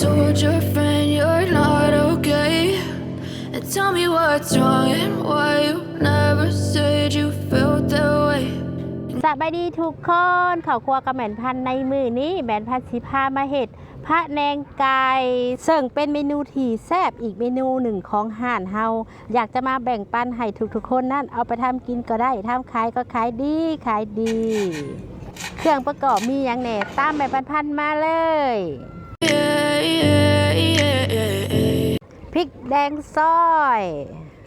told your friend you're not okay? And tell me what's wrong and why you never said you felt that way. สบายดีทุกคนเขาครัวกับแมนพันในมือนี้แมนพันสิพามาเห็ดพระแนงไก่ซึ่งเป็นเมนูที่แซ่บอีกเมนูหนึ่งของห่านเฮาอยากจะมาแบ่งปันให้ทุกๆคนนั่นเอาไปทำกินก็ได้ทำขายก็ขายดีขายดี เครื่องประกอบมีอย่างแหน่ตามแม่พันพันธุ์มาเลย ริกแดงซอย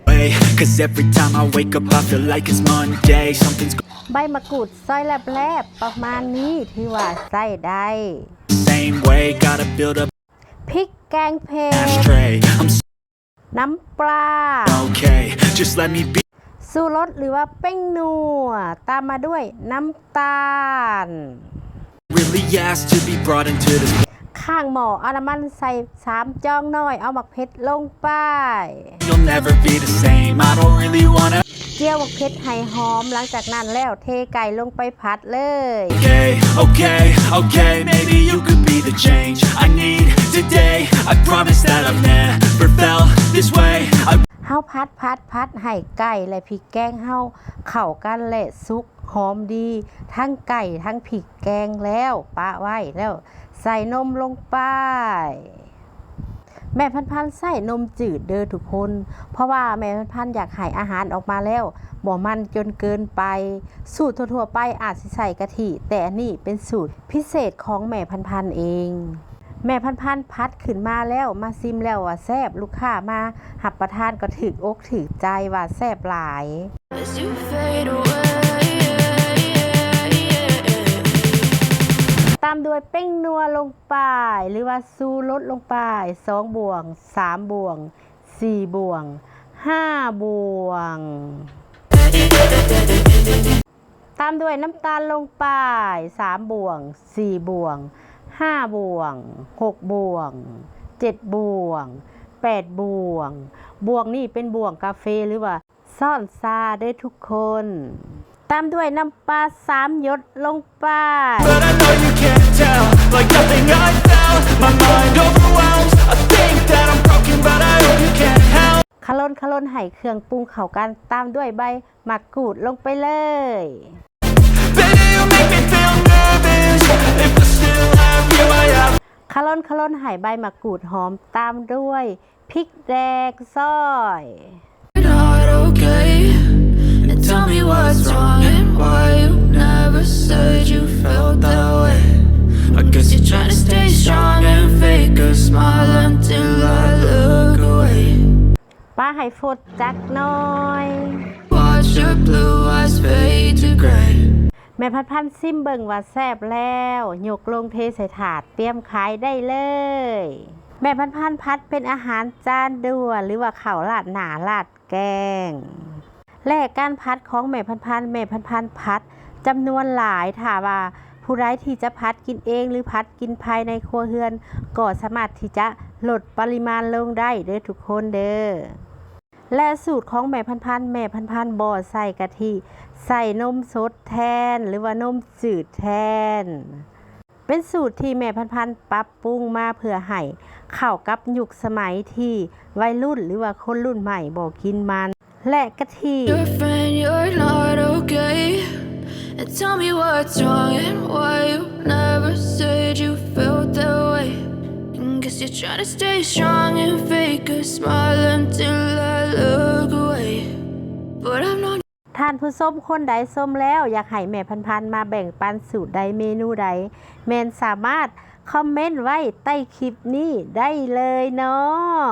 way Cause every time I wake up I feel like it's Monday Something's going ใบมะกรูดซอยแลบๆ ประมาณนี้ที่ว่าใส่ได้ the same way Gotta build up พริกแกงเผ็ด ashtray I'm so น้ำปลา okay Just let me be สูรสหรือว่าเป้งนัว ตามมาด้วยน้ำตาล really asked to be brought into this ข้างหม้อเอาน้ำมันใส่สามจองน้อย เอาหมักเพชรลงไป You'll never be the same I don't really wanna เจียวหมักเพชรให้หอมหลังจากนั้นแล้วเทไก่ลงไปผัดเลย Okay, okay, okay Maybe you could be the change I need today I promise that I've never าพัดพัดพัดให้ไก่และพริกแกงเฮาเข้ากันและสุกหอมดี ทั้งไก่ทั้งพริกแกงแล้วปะไว้แล้ว ใส่นมลงไปแม่พันพันใส่นมจืดเด้อทุกคน เพราะว่าแม่พันพันอยากให้อาหารออกมาแล้วบ่มันจนเกินไป สูตรทั่วๆไปอาจสิใส่กะทิแต่อันนี้เป็นสูตรพิเศษของแม่พันพันเอง แม่พันพันธุ์พัดขึ้นมาแล้วมาซิมแล้วว่าแซบลูกค้ามาหับประทานก็ถึกอกถึกใจว่าแซบหลาย As you fade away, yeah, yeah, yeah. ตามด้วยเป้งนัวลงไปหรือว่าซูลดลงไปสองบ่วงสามบ่วงสี่บ่วงห้าบ่วง ตามด้วยน้ำตาลลงไปสามบ่วงสี่บ่วง ห้าบ่วงหกบ่วงเจ็ดบ่วงแปดบ่วงบ่วงนี่เป็นบ่วงกาแฟหรือว่า ซ่อนซาได้ทุกคน ตามด้วยน้ำปลาสามหยดลงไป But I know you can't tell Like nothing I found My mind overwhelms I think that I'm broken But I hope you can't help คลนคลนไห่เครื่องปรุงเข้ากันตามด้วยใบมะกรูดลงไปเลย ลนคลนไห่ใบมะกรูดหอมตามด้วยพริกแดงซอย You're not okay. And tell me what's wrong and why you never said you felt that way. I guess You're trying to stay strong and fake a smile until I look away. ป้าไห่ฟดจักหน้อย Watch your blue eyes fade to gray. แม่พัดพันซิมเบิ่งว่าแซบแล้วยกลงเทใส่ถาดเตรียมขายได้เลย แม่พันพันพัดเป็นอาหารจานด่วนหรือว่าข้าวราดหนาราดแกง และการพัดของแม่พันพันแม่พันพันพัดจำนวนหลายถาว่าผู้ร้ายที่จะพัดกินเองหรือพัดกินภายในครัวเรือนก็สามารถที่จะลดปริมาณลงได้เด้อทุกคนเด้อ และสูตรของแม่พันพันแม่พันพันบ่อใส่กะทิใส่นมสดแทน หรือว่านมจืดแทน เป็นสูตรที่แม่พันพันปรับปรุงมาเพื่อให้เข้ากับยุคสมัยที่วัยรุ่นหรือว่าคนรุ่นใหม่บอกกินมัน และกะทิ And tell me what's wrong and why you never said you felt that way. Cause you're trying to stay strong and fake a smile. ท่านผู้ส้มคนใดส้มแล้ว อยากให้แม่พันพันมาแบ่งปันสูตรใดเมนูใด แมนสามารถคอมเมนต์ไว้ใต้คลิปนี้ได้เลยเนาะ